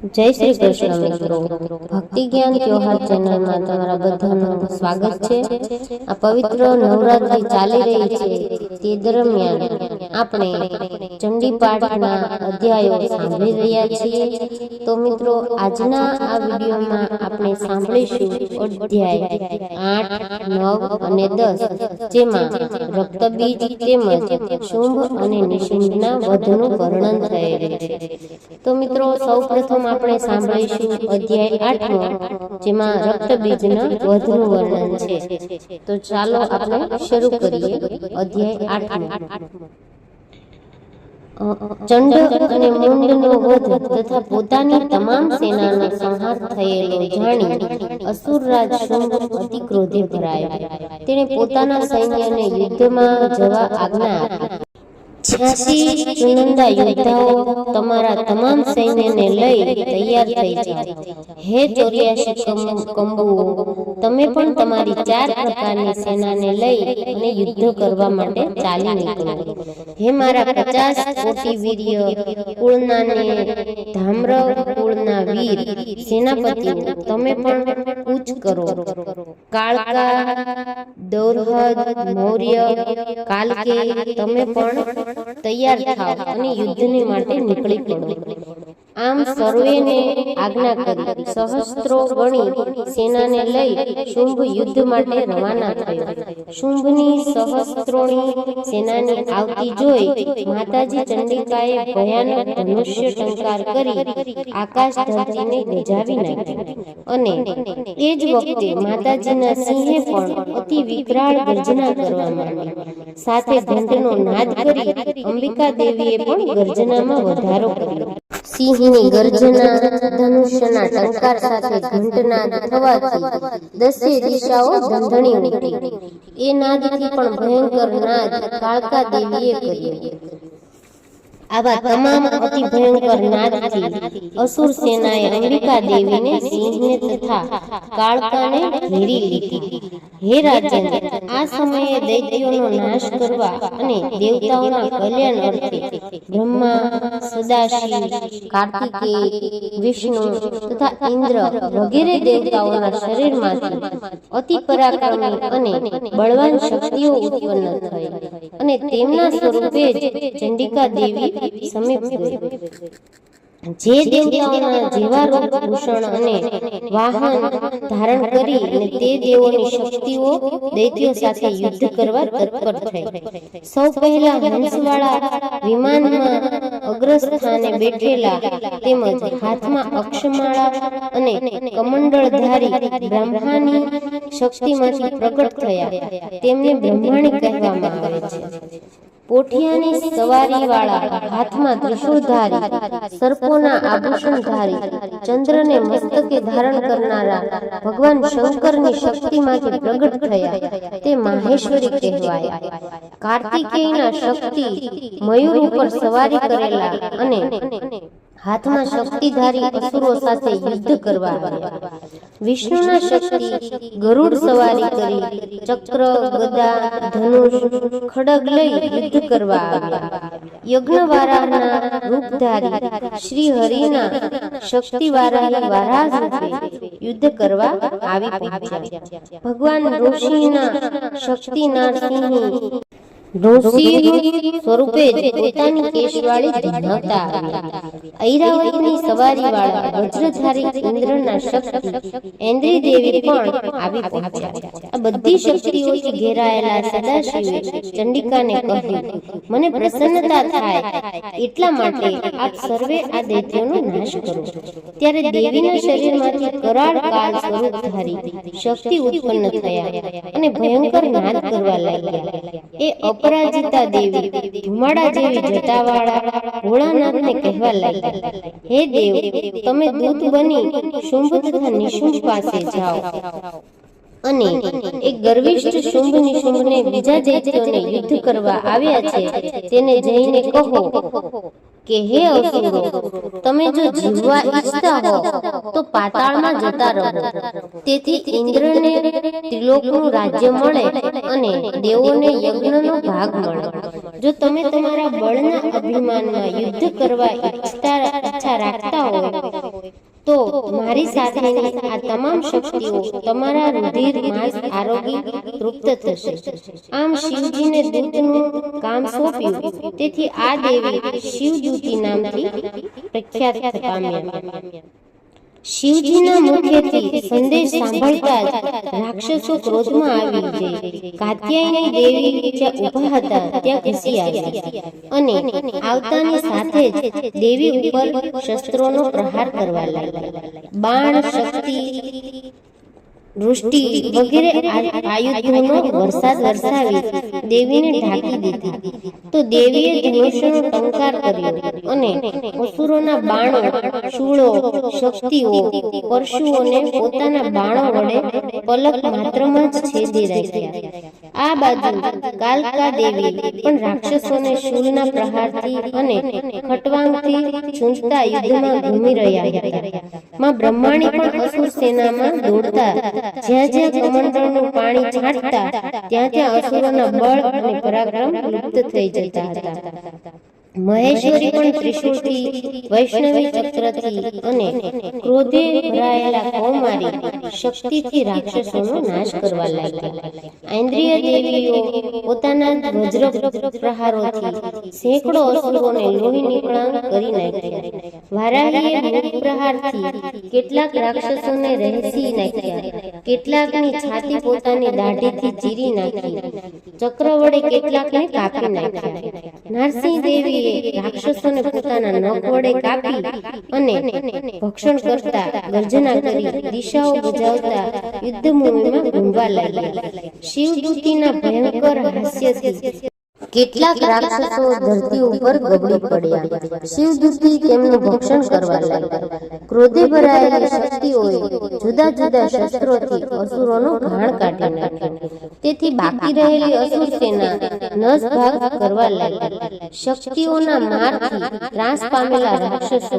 જય શ્રી કૃષ્ણ મિત્રો. ભક્તિ જ્ઞાન ત્યોહાર ચેનલમાં તમારા બધાનું સ્વાગત છે. આ પવિત્ર નવરાત્રી ચાલી રહી છે તે દરમિયાન આપણે ચંડી પાઠના અધ્યાયો સાંભળી રહ્યા છીએ. તો મિત્રો, આજના આ વિડીયોમાં આપણે સાંભળીશું અધ્યાય આઠ, નવ અને દસ, જેમાં રક્તબીજ તેમજ શુંભ અને નિશુંભના વધનું વર્ણન થયેલ છે. તો મિત્રો, સૌપ્રથમ આપણે સાંભળીશું અધ્યાય આઠમો જેમાં રક્તબીજના વધનું વર્ણન છે. તો ચાલો આપણે શરૂ કરીએ અધ્યાય આઠમો ચંડ અને મુંડનો વધ તથા પોતાની તમામ સેનાનો સંહાર થયેલો જાણી અસુરરાજ શુંભ અતિ ક્રોધે ભરાયો. તેણે પોતાના સૈન્યને યુદ્ધમાં જવા આજ્ઞા આપી. છ્યાસી ચુનંદા યોદ્ધાઓ તમારા તમામ સૈન્યને લઈ તૈયાર થઈ જાઓ. હે ચોર્યાસી કંબુઓ, તમે પણ તમારી ચાર પ્રકારની સેનાને લઈ અને યુદ્ધ કરવા માટે ચાલી નીકળો. હે મારા પચાસ કોટી વીર્ય, કુળનાને ધામ્ર કુળના વીર સેનાપતિ તમે પણ કૂચ કરો. કાળકા, દૌરહદ, મૌર્ય, કાલકે, તમે પણ તૈયાર થાવ અને યુદ્ધને માટે નીકળી પડો. આમ સર્વેને આજ્ઞા કરી. સહસ્ત્રો ગણી સેનાને લઈ શુંભ યુદ્ધ માટે રવાના થયો. શુંભની સહસ્ત્રોની સેનાની આવતી જોઈ માતાજી ચંડિકાએ ભયાનક ધનુષ્ય ટંકાર કરી આકાશ ધરતીને ગજાવી નાખી અને એ જ વખતે માતાજીના સિંહે પણ અતિ વિકરાળ ગર્જના કરવા માંડી. સાથે ઘંટનો નાદ કરી અંબિકા દેવીએ પણ ગર્જનામાં વધારો કર્યો. સિંહની ગર્જના, ધનુષ્યના ટંકાર સાથે ઘંટનાદ થવાથી દસે દિશાઓ ધંધણી ઉઠી એ નાદથી પણ ભયંકર નાદ કાળકા દેવીએ કર્યો. આવા તમામ અતિ ભયંકર નાદથી અસુર સેનાએ અંબિકા દેવીને સિંહને તથા કાળકાને ઘેરી લીધી. હે રાજેન્દ્ર આ સમયે દૈત્યોનો નાશ કરવા અને દેવતાઓના કલ્યાણ અર્થે બ્રહ્મા સદાશિવ કાર્તિકેય વિષ્ણુ તથા ઇન્દ્ર વગેરે દેવતાઓના શરીરમાંથી અતિ પરાક્રમી અને બળવાન શક્તિઓ ઉત્પન્ન થઈ. અને તેમના સ્વરૂપે જ ચંડિકા દેવી ગઈ જે દેવતાઓના જેવા રૂપ ભૂષણ અને વાહન ધારણ કરી અને તે દેવોની શક્તિઓ દૈત્યો સાથે યુદ્ધ કરવા તત્પર થઈ સૌ પહેલા હંસવાળા વિમાનમાં અગ્રસ્થાને બેઠેલા તેમજ હાથમાં અક્ષમાળા અને કમંડળધારી બ્રહ્માની શક્તિમાંથી પ્રગટ થયા. તેમને બ્રહ્માણી કહેવામાં આવે છે. પોઠિયાની સવારી વાળા હાથમાં ત્રિશૂળધારી સર્પોના આભૂષણધારી ચંદ્રને મસ્તકે ધારણ કરનારા ભગવાન શંકરની શક્તિમાંથી પ્રગટ થયા તે માહેશ્વરી કહેવાય. કાર્તિકેયના શક્તિ મયુર ઉપર સવારી કરેલા અને હાથમાં શક્તિધારી અસુરો સાથે યુદ્ધ કરવા વિષ્ણુના શક્તિ ગરુડ સવારી કરી ચક્ર, ગદા, ધનુષ ખડગ લઈ યુદ્ધ કરવા આવ્યા. યજ્ઞવારાહના રૂપધારી શ્રી હરિના શક્તિવારાહી વારાહ સાથે યુદ્ધ કરવા આવી પહોંચ્યા. ભગવાન ઋષિના શક્તિના સિંહ ઋષિ સ્વરૂપે જ પોતાની કેશવાળી ધરાવતા ઐરાવતની સવારી વાળા વજ્રધારી ઇન્દ્રના શક્તિ એન્દ્રી દેવી પણ આવી પહોંચ્યા. આ બધી શક્તિઓથી ઘેરાયેલા સદાશિવે ચંડિકાને કહ્યું મને પ્રસન્નતા થાય. એટલા માટે આપ સર્વે આ દૈત્યોનો નાશ કરો. ત્યારે દેવીના શરીરમાંથી કરાળ કાળ સ્વરૂપધારી શક્તિ ઉત્પન્ન થયા અને ભયંકર નાદ કરવા લાગ્યા. એ અપરાજિતા દેવી, ધુમાડા જેવી જટાવાળા ભોળાનાથને કહેવા લાગ્યા હે દેવ, તમે દૂત બની શુંભ તથા નિશુંભ પાસે જાઓ. અને એક ગર્વિષ્ઠ શુંભ નિશુંભને બીજા દૈત્યોને યુદ્ધ કરવા આવ્યા છે, તેને જઈને કહો કે, હે અસુરો તમે જો જીવવા ઈચ્છતા હો, તો પાતાળમાં જતા રહો. તેથી ઇન્દ્રને ત્રિલોકનું રાજ્ય મળે અને દેવોને યજ્ઞનો ભાગ મળે. જો તમે તમારા બળના અભિમાનમાં યુદ્ધ કરવા ઈચ્છતા, ઈચ્છા રાખતા હોય તો મારી સાથેની આ તમામ શક્તિઓ તમારા રુધિર માંસ આરોગી તૃપ્ત થશે. આમ શિવજીને દૂધનું કામ સોંપ્યું. તેથી આ દેવી શિવદૂતી નામથી પ્રખ્યાત પામ્યા શિવજીના મુખેથી સંદેશ સાંભળતા જ રાક્ષસો ક્રોધમાં આવી જઈ કાત્યાયની દેવી જ્યાં ઊભા હતા ત્યાં ઘૂસી આવ્યા અને આવતાની સાથે જ દેવી ઉપર શસ્ત્રોનો પ્રહાર કરવા લાગ્યા. બાણ શક્તિ વૃષ્ટિ વગેરે આયુધોનો વરસાદ વરસાવી દેવીને ઢાંકી દીધી. તો દેવીએ ધનુષ્યનો ટંકાર કર્યો અને અસુરોના બાણો, શૂળો, શક્તિઓ, પરશુઓને પોતાના બાણો વડે પલક માત્રમાં જ છેદી રાખ્યા. આ બાજુ કાલકા દેવી પણ રાક્ષસોને શૂળના પ્રહારથી અને ખટવાંગથી ચૂંટતા યુદ્ધમાં ઘૂમી રહ્યા હતા. માં બ્રહ્માણી પણ અસુર સેનામાં દોડતા જ્યાં જ્યાં કમંડળનું પાણી છાંટતા, ત્યાં ત્યાં અસુરોના બળ અને પરાક્રમ લુપ્ત થઈ જતા હતા. મહેશ્વરી પણ ત્રિશૂળથી વૈષ્ણવી ચક્રથી અને ક્રોધે ભરાયેલા કૌમારી શક્તિથી રાક્ષસોનો નાશ કરવા લાગ્યા. ઐન્દ્રિય દેવીઓ પોતાના વજ્ર પ્રહારોથી સેંકડો અસુરોને લોહી નિકળાંગ કરી નાખ્યા. વારાહીએ મુખ પ્રહારથી કેટલાક રાક્ષસોને રહેસી નાખ્યા. કેટલાકની છાતી પોતાની દાઢીથી ચીરી નાખી. ચક્ર વડે કેટલાકને કાપી નાખ્યા. નરસિંહ દેવીએ રાક્ષસોને પોતાના નખ વડે કાપી અને ભક્ષણ કરતા ગર્જના કરી દિશાઓ બજાવતા યુદ્ધભૂમિમાં ઘૂમવા લાગ્યા. શિવદૂતીના ભયંકર હાસ્યથી કેટલાક રાક્ષસો ધરતી ઉપર ગબડી પડ્યા. શિવદૂતી તેમનું ભક્ષણ કરવા લાગ્યા. ક્રોધે ભરાયેલી શક્તિઓએ જુદા જુદા શસ્ત્રોથી અસુરોનો ઘાણ કાઢી નાખ્યો. તેથી બાકી રહેલી અસુર સેના નસભાગ કરવા લાગી. શક્તિઓના મારથી ત્રાસ પામેલા રાક્ષસો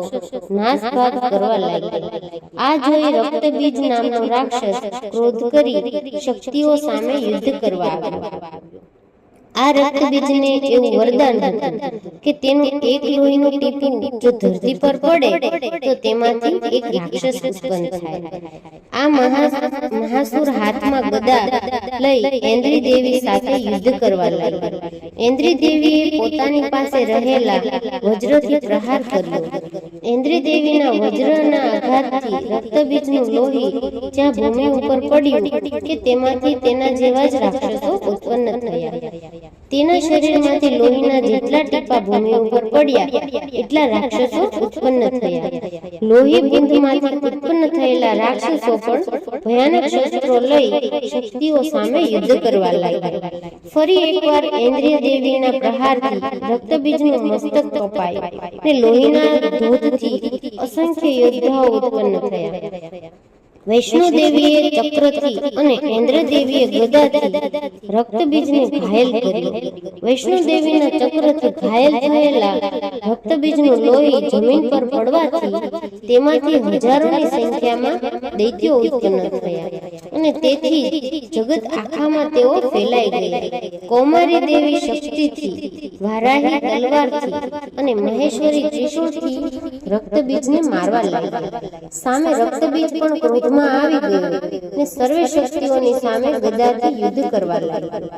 નાશભાગ કરવા લાગ્યા. આ જોઈ રક્તબીજ નામનો રાક્ષસ ક્રોધ કરી શક્તિઓ સામે યુદ્ધ કરવા આવ્યો. આ રક્તબીજને એવું વરદાન હતું કે તેનું એક લોહીનું ટીપું જો ધરતી પર પડે, તો તેમાંથી એક રાક્ષસ ઉત્પન્ન થાય. આ મહા, મહાસુર હાથમાં ગદા લઈ ઇન્દ્રી દેવી સાથે યુદ્ધ કરવા લાગ્યો ઇન્દ્રી દેવીએ પોતાની પાસે રહેલા વજ્રથી પ્રહાર કર્યો. ઇન્દ્રી વજ્રના આઘાતથી રક્તબીજનું લોહી જ્યાં ભૂમિ ઉપર પડ્યું કે તેમાંથી તેના જેવા જ રાક્ષસો ઉત્પન્ન થયા. તેના શરીરમાંથી લોહીના જેટલા ટીપા ભૂમિ ઉપર પડ્યા, એટલા રાક્ષસો ઉત્પન્ન થયા. લોહી બિંદુમાંથી ઉત્પન્ન થયેલા રાક્ષસો પણ ભયાનક શસ્ત્રો લઈ શક્તિઓ સામે યુદ્ધ કરવા લાગ્યા. ફરી એકવાર ઇન્દ્રિય દેવીના પ્રહારથી રક્તબીજનું મસ્તક કપાય ને લોહીના ધોધથી અસંખ્ય યોદ્ધાઓ ઉત્પન્ન થયા વૈષ્ણુ દેવીએ ચક્રથી અને ઇન્દ્ર દેવીએ ગદાથી રક્તબીજને ઘાયલ કર્યું. વૈષ્ણુ દેવીના ચક્રથી ઘાયલ થયેલા રક્તબીજનું લોહી જમીન પર પડવાથી તેમાંથી હજારોની સંખ્યામાં દૈત્યો ઉત્પન્ન થયા. અને તેથી જગત આખામાં તેઓ ફેલાઈ ગયા કૌમારી દેવી શક્તિથી, વારાહી તલવારથી અને મહેશ્વરી ત્રિશુળથી રક્તબીજને મારવા લાગ્યા. સામે રક્તબીજ પણ ક્રોધમાં આવી ગયો ને સર્વે શક્તિઓની સામે ગદાથી યુદ્ધ કરવા લાગ્યો.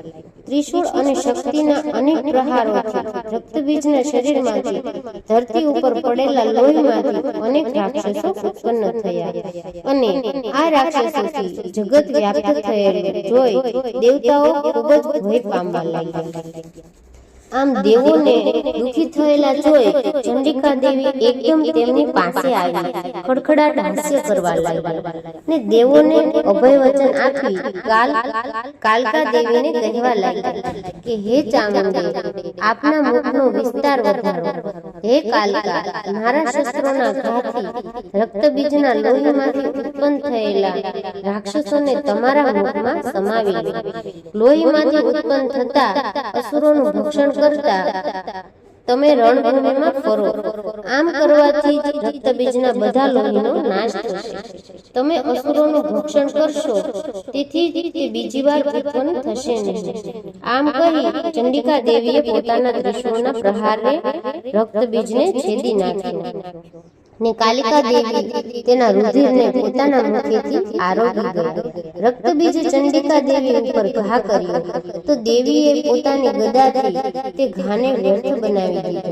ત્રિશુળ અને શક્તિના અનેક પ્રહારોથી રક્તબીજના શરીરમાંથી ધરતી ઉપર પડેલા લોહીમાંથી અનેક રાક્ષસો ઉત્પન્ન થયા. અને આ રાક્ષસોથી જગત વ્યાપ્ત થયેલું જોઈ દેવતાઓ ખૂબ જ ભય પામવા લાગ્યા. આમ દેવોને દુખી થયેલા જોઈ ચંડિકા દેવી એકદમ તેમની પાસે આવી. ખડખડાટ હાસ્ય કરવા લાગી ને દેવોને અભય વચન આપી કાલ કાલકા દેવીને કહેવા લાગી કે હે ચામુંડી આપના મુખનો વિસ્તાર વધારો. હે કાલકા મારા શસ્ત્રોના ઘાથી રક્તબીજના લોહીમાંથી ઉત્પન્ન થયેલા રાક્ષસોને તમારા મુખમાં સમાવી લોહીમાંથી ઉત્પન્ન થતા અસુરોનું ભક્ષણ કરતા તમે રણભૂમિમાં ફરો. આમ કરવાથી રક્તબીજના બધા લોહીનો નાશ થશે. તમે અસુરોનું ભક્ષણ કરશો, તેથી તે બીજી વાર ઉત્પન્ન થશે નહીં. આમ કહી ચંડિકા દેવીએ પોતાના ત્રિશૂળના પ્રહારે રક્તબીજને છેદી નાખ્યું. ને કાલિકા દેવી તેના રુધિરને પોતાના મુખેથી આરોગી ગઈ રક્તબીજ ચંડિકા દેવી ઉપર ઘા કર્યો. તો દેવીએ પોતાની ગદાથી તે ઘાને વ્યર્થ બનાવી દીધો.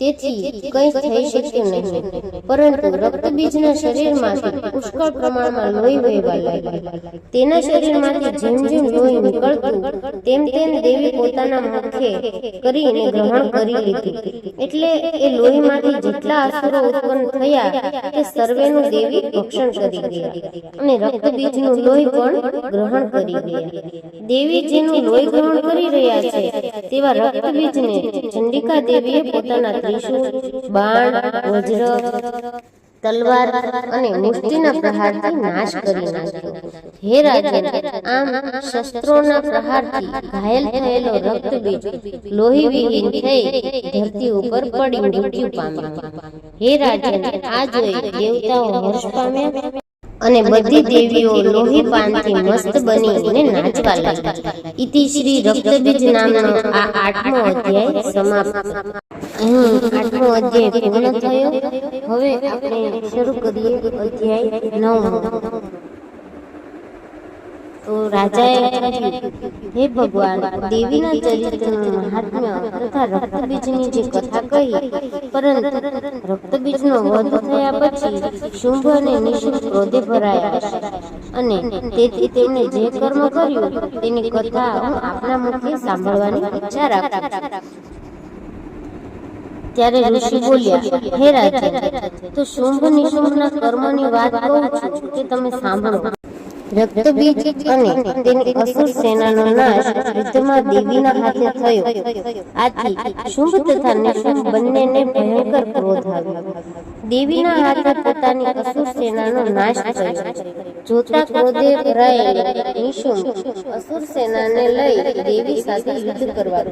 તેથી કંઈ થઈ શક્યું નહીં. પરંતુ રક્તબીજના શરીરમાંથી પુષ્કળ પ્રમાણમાં લોહી વહેવા લાગ્યું. તેના શરીરમાંથી જેમ જેમ લોહી નીકળતું, તેમ તેમ દેવી પોતાના મુખે કરીને ગ્રહણ કરી લીધું. એટલે એ લોહીમાંથી જેટલા અસુરો ઉત્પન્ન થયા તે સર્વેનું દેવી ભક્ષણ કરી ગયા અને રક્તબીજનું લોહી પણ ગ્રહણ કરી ગયા. દેવી જેનું લોહી ગ્રહણ કરી રહ્યા છે તેવા રક્તબીજને ચંડિકા દેવીએ પોતાના ત્રિશૂળ, બાણ, વજ્ર તલવાર અને મુષ્ટિના પ્રહારથી નાશ કરી નાખ્યો. હે રાજન આમ શસ્ત્રોના પ્રહારથી ઘાયલ થયેલો રક્તબીજ લોહી વિહીન થઈ ધરતી ઉપર પડી મૃત્યુ પામ્યો. હે રાજન આ જોઈ દેવતાઓ હર્ષ પામ્યા અને બધી દેવીઓ લોહી પાનથી મસ્ત બની અને નાચવા લાગી ઇતિ શ્રી રક્તબીજ નામનો આ આઠમો અધ્યાય સમાપ્ત. અહીં આઠમો અધ્યાય પૂર્ણ થયો. હવે આપણે શરૂ કરીએ અધ્યાય નવમો. તો રાજાએ કહ્યું, હે ભગવાન, દેવીના ચરિત્રનું મહાત્મ્ય તથા રક્તબીજની જે કથા કહી, પરંતુ રક્તબીજનો વધ થયા પછી શુંભ અને નિશુંભ ક્રોધે ભરાયા અને તેથી તેમણે જે કર્મ કર્યું, તેની કથા હું આપના મુખે સાંભળવાની ઈચ્છા રાખું ત્યારે ઋષિ બોલ્યા, હે રાજા, તો શુંભ નિશુંભના કર્મની વાત કહું છું કે તમે સાંભળો. રક્તબીજ અને તેની અસુર સેનાનો નાશ યુદ્ધમાં દેવીના હાથે થયો. આથી શુંભ તથા નિશુંભ બંનેને ભયંકર ક્રોધ આવ્યો. દેવીના હાથે પોતાની અસુર સેનાનો નાશ થયો. જોતા ક્રોધે ભરાયેલ નિશુંભ અસુર સેનાને લઈ દેવી સાથે યુદ્ધ કરવા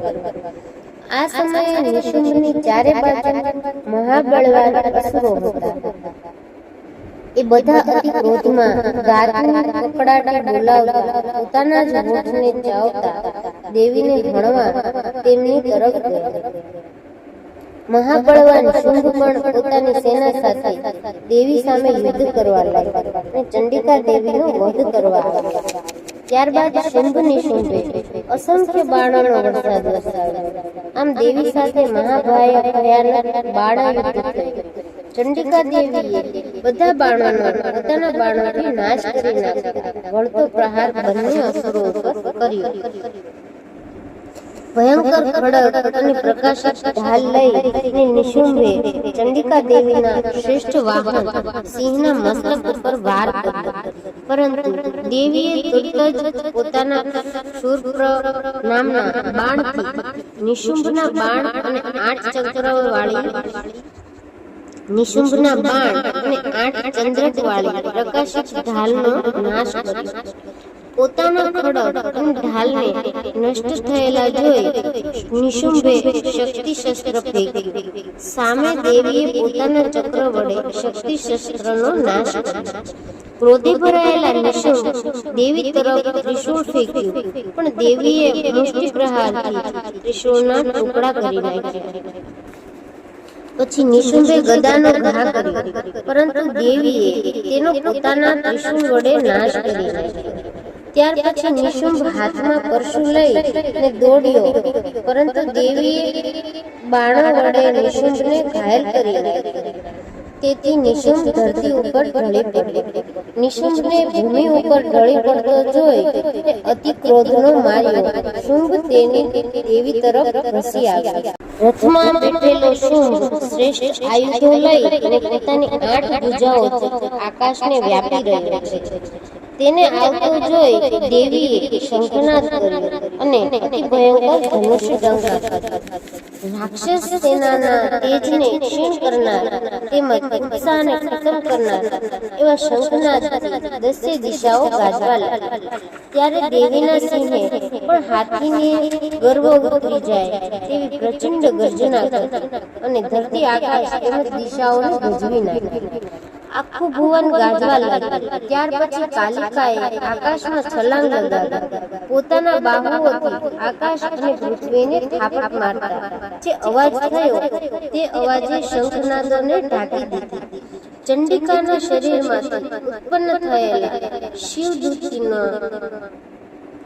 આ સમયે નિશુંભની ચારે બાજુ મહાબળવાન અસુરો હતા. એ બધા અતિ ક્રોધમાં ગાતની કકડાટી બોલાવતા, પોતાના જ હોઠને ચાવતા, દેવીને ભણવા તેમની તરફ ગયા. મહાબળવાન શુંભ પણ પોતાની સેના સાથે દેવી સામે યુદ્ધ કરવા લાગ્યા અને ચંડિકા દેવીનો વધ કરવા લાગ્યા. ત્યારબાદ શુંભ નિશુંભે અસંખ્ય બાણોનો વરસાદ વરસાવ્યો. આમ દેવી સાથે મહાભાય ભયાનક બાણા યુદ્ધ થયું. ચંડિકા દેવીએ બધા બાણોનો પોતાના બાણોથી નાશ કરી નાખ્યો. વળતો પ્રહાર બંને અસુરો ઉપર કર્યો. ભયંકર ખડક અને પ્રકાશિત ઢાલ લઈ નિશુંભે ચંડિકા દેવીના શ્રેષ્ઠ વાહન સિંહના મસ્તક ઉપર વાર કર્યો. પરંતુ દેવીએ તુરત જ પોતાના શૂર્પ નામના બાણથી નિશુંભના બાણ અને આઠ ચક્ર વાળી નિશુંભના બાણ અને આઠ ચંદ્રક વાળી પ્રકાશિત ઢાલનો નાશ કર્યો પોતાના ખડક અને ઢાલને નષ્ટ થયેલા જોઈ નિશુંભે શક્તિ શસ્ત્ર ફેંક્યું સામે દેવીએ પોતાના ચક્ર વડે શક્તિ શસ્ત્રનો નાશ કર્યો ક્રોધે ભરાયેલા નિશુંભ દેવી તરફ ત્રિશૂળ ફેંક્યું પણ દેવીએ મુષ્ટિ પ્રહારથી ત્રિશૂળના ટુકડા કરી નાખ્યા પછી નિશુંભે ગદાનો ઘા કર્યો. પરંતુ દેવીએ તેનો પોતાના ત્રિશુલ વડે નાશ કરી ત્યાર પછી નિશુંભ હાથમાં પરશુ લઈ ને દોડ્યો. પરંતુ દેવીએ બાણો વડે નિશુંભને ઘાયલ કરી તેથી નિશુંભ ધરતી ઉપર ઢળી પડ્યો નિશુંભને ભૂમિ ઉપર ઢળી પડતો જોઈ તે અતિ ક્રોધનો માર્યો. શુંભ તેની દેવી તરફ ધસી આવ્યો. રથમાં બેઠેલો શુંભ શ્રેષ્ઠ આયુધો લઈ અને પોતાની આઠ ભુજાઓ આકાશને વ્યાપી રહ્યો છે. તેને આવતો જોઈ દેવીએ શંખનાદ કર્યો અને અતિ ભયંકર ધનુષ્ય ડંખ રાક્ષસ સેનાના તેજને ક્ષીણ કરનાર તેમજ ઉત્સાહને ખતમ કરનાર એવા શંખના દસે દિશાઓ ગાજવા લાગ્યા ત્યારે દેવીના સિંહે પણ હાથીને ગર્વ ઉતરી જાય તેવી પ્રચંડ ગર્જના કરી અને ધરતી આકાશ તેમજ દિશાઓને ભજવી નાખી આખું ભુવન ગાજવા લાગ્યું ત્યાર પછી કાલિકાએ આકાશમાં છલાંગ લગાવી પોતાના બાહુઓથી આકાશ અને પૃથ્વીને થાપટ મારતા. જે અવાજ થયો, તે અવાજે શંખનાદને ઢાંકી દીધી. ચંડિકાના શરીરમાંથી ઉત્પન્ન થયેલા શિવદૂતીનો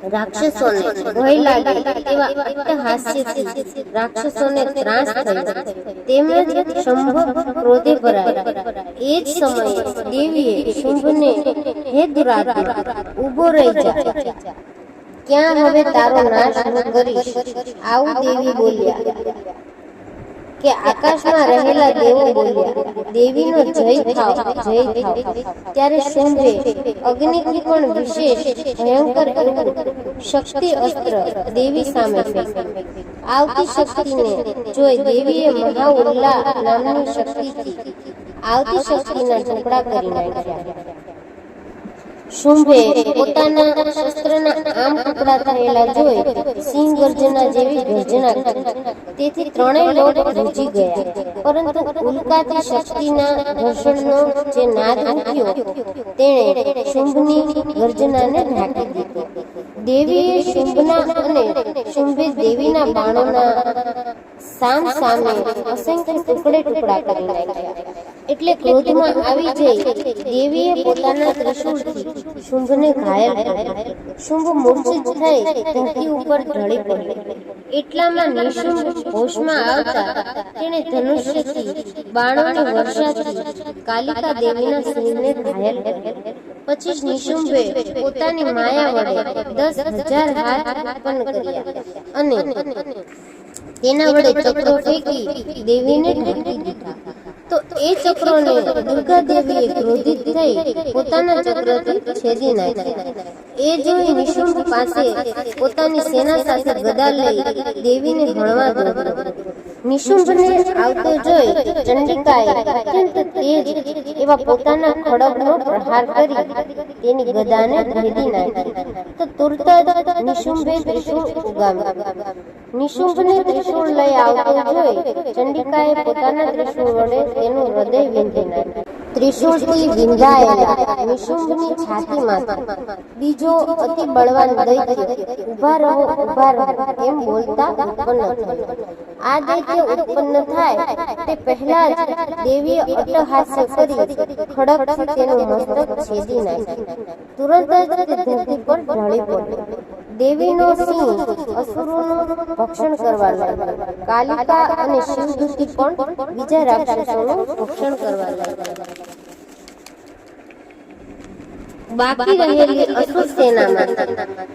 રાક્ષસોને ભય લાગે તેવા અટ્ટહાસ્યથી રાક્ષસોને ત્રાસ થયો તેમજ શંભ ક્રોધે ભરાય એ જ સમયે દેવીએ શુંભને હે દુરાત્મા ઊભો રહી જા. ક્યાં હવે તારો નાશ હું કરીશ? આવું દેવી બોલ્યા. કે આકાશમાં રહેલા દેવો બોલ્યા, દેવીનો જય થાવ જય થાવ. ત્યારે શુંભે અગ્નિથી પણ વિશેષ ભયંકર એવું શક્તિ અસ્ત્ર દેવી સામે ફેંક્યું. આવતી શક્તિને જોઈ દેવીએ મહા ઉલ્લા નામની શક્તિથી આવતી શક્તિના ટુકડા કરી નાખ્યા. શુંભે પોતાના શસ્ત્રના આમ ટુકડા થયેલા જોઈ સિંહ ગર્જના જેવી ગર્જના કરી તેથી ત્રણેય લોટ ધ્રુજી ગયા, પરંતુ ઉલ્કાથી શક્તિના ઘર્ષણનો જે નાદ ઉઠ્યો તેણે શુંભની ગર્જનાને ઢાંકી દીધી। દેવીએ શુંભના અને શુંભે દેવીના બાણોના સામ સામે અસંખ્ય ટુકડે ટુકડા કરી નાખ્યા। એટલે ક્રોધમાં આવી જઈ દેવીએ પોતાના ત્રિશુળથી શુંભને ઘાયલ કર્યો. શુંભ મૂર્છિત થઈ ધરતી ઉપર ઢળી પડ્યો. એટલામાં નિશુંભ હોશમાં આવતા તેણે ધનુષ્યથી બાણોની વર્ષાથી કાલિકા દેવીના સિંહને ઘાયલ કર્યો. પછી નિશુંભે પોતાની માયા વડે દસ હજાર હાથ ઉત્પન્ન કર્યા અને તેના વડે ચક્રો ફેંકી દેવીને ઢાંકી દીધા. તો એ ચક્રોને દુર્ગા દેવીએ ક્રોધિત થઈ પોતાના ચક્રથી છેદી નાખ્યા એ જોઈ નિશુંભ પાસે પોતાની સેના સાથે ગદા લઈ દેવીને ભણવા દોડ્યો. નિશુંભને આવતો જોઈ ચંડિકાએ અત્યંત તેજ એવા પોતાના ખડગનો પ્રહાર કરી તેની ગદાને ભેદી નાખી. તો તુરત જ નિશુંભે ત્રિશુળ ઉગામ્યું. નિશુંભને ત્રિશુળ લઈ આવતો જોઈ ચંડિકાએ પોતાના ત્રિશુળ વડે તેનું હૃદય વીંધી નાખ્યું. ત્રિશૂળથી વિંધાયેલા નિશુંભની છાતીમાં બીજો અતિ બળવાન દૈત્ય ઊભા રહો ઊભા રહો એમ બોલતા ઉત્પન્ન આ દૈત્ય ઉત્પન્ન થાય તે પહેલા જ દેવીએ અટ્ટહાસ્ય કરી ખડકથી તેનું મસ્તક છેદી નાખ્યું. તુરંત જ તે ધરતી પર ઢળી પડ્યો. દેવીનો સિંહ અસુરોનું ભક્ષણ કરવા લાગ્યો. કાલિકા અને શિવદૂતી પણ બીજા રાક્ષસોનું ભક્ષણ કરવા લાગ્યા. બાકી રહેલી અસુર સેનામાં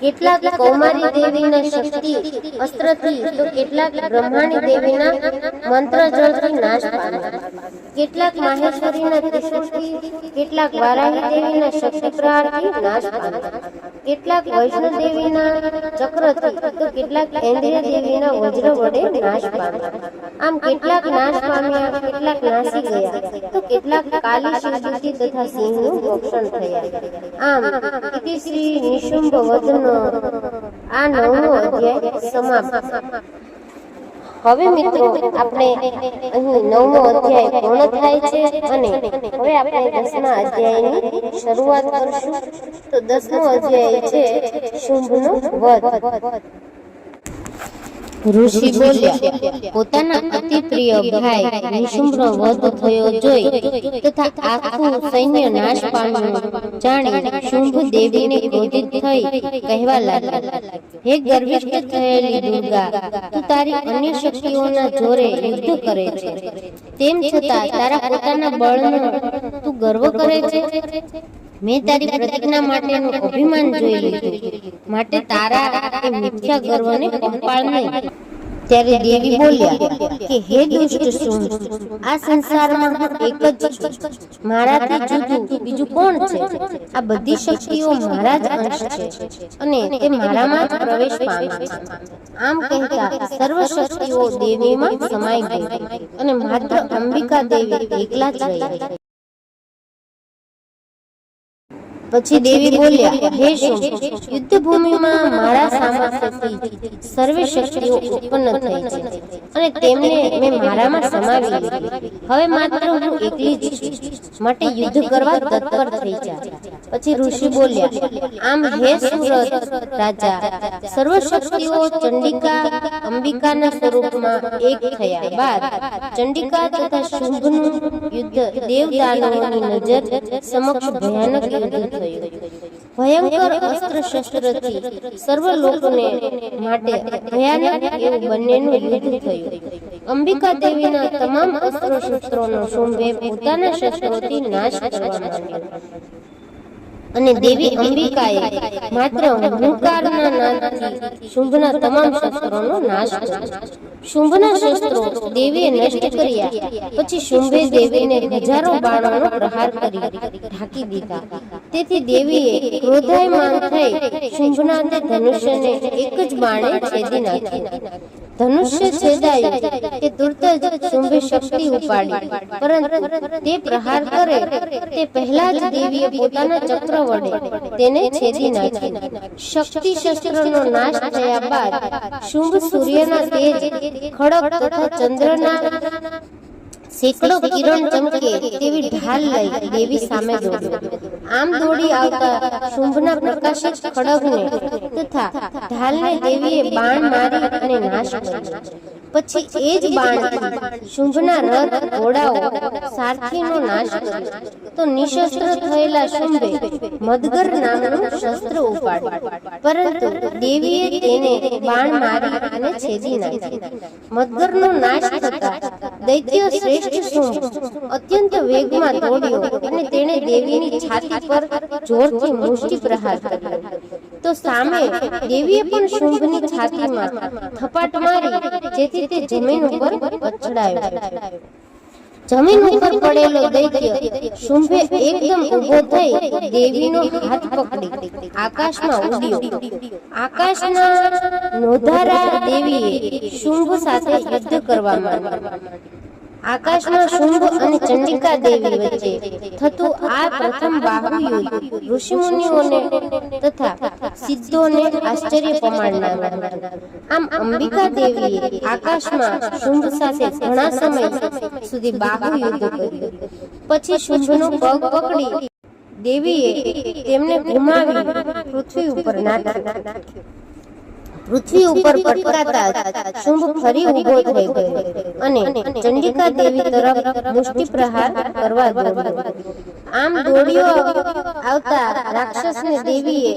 કેટલાક કૌમારી દેવીના શક્તિ અસ્ત્રથી, તો કેટલાક બ્રહ્માણી દેવીના મંત્ર જળથી નાશ પામ્યા કેટલાક માહેશ્વરીના ત્રિશૂળથી કેટલાક વારાહી દેવીના શક્તિ પ્રહારથી નાશ પામ્યા કેટલાક વૈષ્ણવ દેવીના ચક્રથી, તો કેટલાક ઇન્દ્રિય દેવીના વજ્ર વડે નાશ પામ્યા આમ કેટલાક નાશ પામ્યા, કેટલાક નાસી ગયા, તો કેટલાક કાલી શિવજ્યોતિ તથા સિંહનું ભક્ષણ થયા. આમ ઇતિ શ્રી નિશુંભ વધનો આ નવમો અધ્યાય સમાપ્ત. હવે મિત્રો આપણે અહીં નવમો અધ્યાય પૂર્ણ થાય છે અને હવે આપણે દસમા અધ્યાયની શરૂઆત કરશું. તો દસમો અધ્યાય છે શુંભનો વધ. ઋષિ બોલ્યા પોતાના અતિ પ્રિય ભાઈ નિશુમ્ર વધ થયો જોઈ તથા આખું સૈન્ય નાશ પામ્યું. જાણી શુંભ દેવીને ક્રોધિત થઈ કહેવા લાગ્યા હે ગર્વિષ્ઠ થયેલી દુર્ગા તું તારી અન્ય શક્તિઓના જોરે યુદ્ધ કરે છે. તેમ છતાં તારા પોતાના બળનો તું ગર્વ કરે છે? મેં તારી પ્રતિજ્ઞા માટેનું અભિમાન જોઈ લીધું. માટે તારા એ મિથ્યા ગર્વને પંપાળ નહીં ત્યારે દેવી બોલ્યા કે હે દુષ્ટ શું આ સંસારમાં હું એક જ છું. મારાથી જુદું બીજું કોણ છે? આ બધી શક્તિઓ મારા જ અંશ છે અને તે મારામાં જ પ્રવેશ પામે છે. આમ કહેતા સર્વ શક્તિઓ દેવીમાં સમાઈ ગઈ અને માત્ર અંબિકા દેવી એકલા જ રહી પછી દેવી બોલ્યા હે શુંભ યુદ્ધ ભૂમિમાં મારા સામર્થ્યથી સર્વે શક્તિઓ ઉત્પન્ન થઈ છે અને તેમને મેં મારામાં સમાવી હવે માત્ર હું એકલી જ છું. માટે યુદ્ધ કરવા તત્પર થઈ જા પછી ઋષિ બોલ્યા આમ હે સુરત રાજા. સર્વ શક્તિઓ ચંડિકા અંબિકાના સ્વરૂપમાં એક થયા બાદ ચંડિકા તથા શુંભનું યુદ્ધ દેવદાનવોની નજર સમક્ષ ભયાનક યુદ્ધ ભયંકર અસ્ત્ર શસ્ત્રથી સર્વ લોકોને માટે ભયાનક એવું બંનેનું યુદ્ધ થયું. અંબિકા દેવીના તમામ અસ્ત્રો શસ્ત્રોનો શુંભે પોતાના શસ્ત્રોથી નાશ કરવા અને દેવી અંબિકાએ માત્ર હુંકારના નાદથી શુંભના તમામ શસ્ત્રોનો નાશ કર્યો. શુંભના શસ્ત્રો દેવીએ નષ્ટ કર્યા, પછી શુંભે દેવીને હજારો બાણોનો પ્રહાર કરી ઢાંકી દીધા. તેથી દેવીએ ક્રોધાયમાન થઈ શુંભના ધનુષ્યને એક જ બાણે છેદી નાખ્યું ધનુષ્ય છેદાયું કે તુરત જ શુંભે શક્તિ ઉપાડી. પરંતુ તે પ્રહાર કરે તે પહેલા જ દેવીએ પોતાના ચક્ર વડે તેને છેદી નાખી. શક્તિ શસ્ત્રનો નાશ થયા બાદ શુંભ સૂર્યના તેજ, ખડક તથા ચંદ્રના સેંકડો કિરણ ચમકે તેવી ઢાલ લઈ દેવી સામે દોડ્યો આમ દોડી આવતા શુંભના પ્રકાશિત ખડગને તથા ઢાલને દેવીએ બાણ મારી અને નાશ કર્યો પછી એ જ બાણથી શુંભના રથ ઘોડાઓ સારથીનો નાશ તો નિશસ્ત્ર થયેલા શુંભે મદગર નામનું શસ્ત્ર ઉપાડ્યું. પરંતુ દેવીએ તેને બાણ મારી અને છેદી નાખી મદગરનો નાશ થતા દૈત્ય શ્રેષ્ઠ શુંભ અત્યંત વેગમાં દોડ્યો અને તેણે દેવીની છાતી પર જોરથી મુષ્ટિ પ્રહાર કર્યો. તો સામે દેવીએ પણ શુંભની છાતીમાં થપાટ મારી, જેથી તે જમીન ઉપર પછડાયો જમીન ઉપર પડેલો દૈત્ય શુંભે એકદમ ઊભો થઈ દેવીનો હાથ પકડી. આકાશમાં ઉડ્યો. આકાશના નોધારા દેવીએ શુંભ સાથે યુદ્ધ કરવા માંડ્યું. આકાશમાં શુંભ અને ચંડિકા દેવી વચ્ચે થતું આ પ્રથમ બાહુ યુદ્ધ ઋષિમુનિઓને તથા સિદ્ધોને આશ્ચર્ય પમાડનાર આમ અંબિકા દેવીએ આકાશમાં શુંભ સાથે ઘણા સમય સુધી બાહુ યુદ્ધ કર્યું. પછી શુંભનો પગ પકડી દેવીએ તેમને ઘુમાવી પૃથ્વી ઉપર નાખ્યો. પૃથ્વી ઉપર પટકાતા શુંભ ફરી ઊભો થઈ ગયો અને ચંડિકા દેવી તરફ મુષ્ટિ પ્રહાર કરવા દોડ્યો. આમ દોડ્યો આવતા રાક્ષસને દેવીએ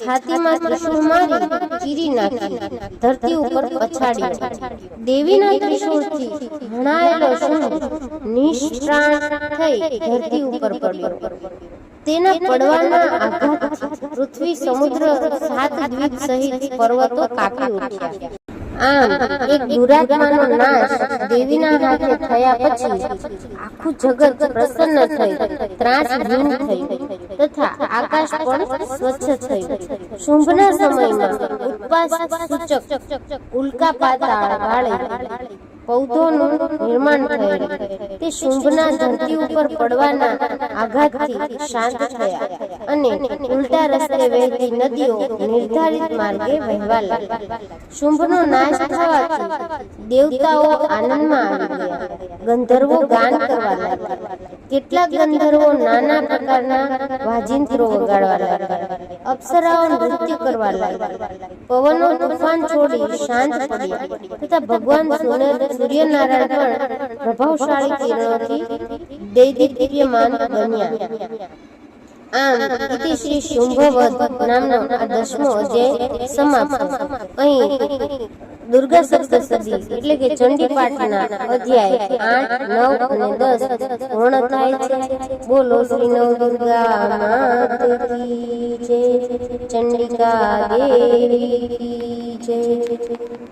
છાતીમાં ત્રિશુળ મારી ચીરી નાખી, ધરતી ઉપર પછાડી. દેવીના ત્રિશુળથી હણાયેલો શુંભ નિષ્પ્રાણ થઈ ધરતી ઉપર પડ્યો. તેના પડવાના આઘાતથી પૃથ્વી સમુદ્ર સાત દ્વીપ સહિત પર્વતો કાપી ઉઠ્યા. આમ, એક દુરાત્માનો નાશ દેવીના હાથે થયા પછી આખું જગત પ્રસન્ન થઈ ત્રાસહીન થયું તથા આકાશ પણ સ્વચ્છ થયું શુંભના સમયમાં ઉત્પાસ સૂચક ઉલ્કા પાતા વાળે પૌધોનું નિર્માણ થયું. તે શુંભના ધરતી ઉપર પડવાના આઘાતથી શાંત થયા અને ઉલટા રસ્તે વહેતી નદીઓ નિર્ધારિત માર્ગે વહેવા લાગી. શુંભનો નાશ થવાથી દેવતાઓ આનંદમાં આવી ગયા. ગંધર્વો ગાન કરવા લાગ્યા. કેટલાક ગંધર્વો નાના પ્રકારના વાજિંત્રો વગાડવા લાગ્યા. અપ્સરાઓ નૃત્ય કરવા લાગ્યા. પવનો તોફાન છોડી શાંત પડ્યા. તથા ભગવાન સૂર્યનારાયણ પણ પ્રભાવશાળી કિરણોથી દૈદીપ્યમાન બન્યા. આમ ઇતિ શ્રી શુંભવદ નામનો આ દસમો અધ્યાય સમાપ્ત અહીં દુર્ગા સપ્તસદી એટલે કે ચંડી પાઠના અધ્યાય આઠ, નવ અને દસ પૂર્ણ થાય છે. બોલો શ્રી નવ દુર્ગા માત કી જય. ચંડિકા દેવી કી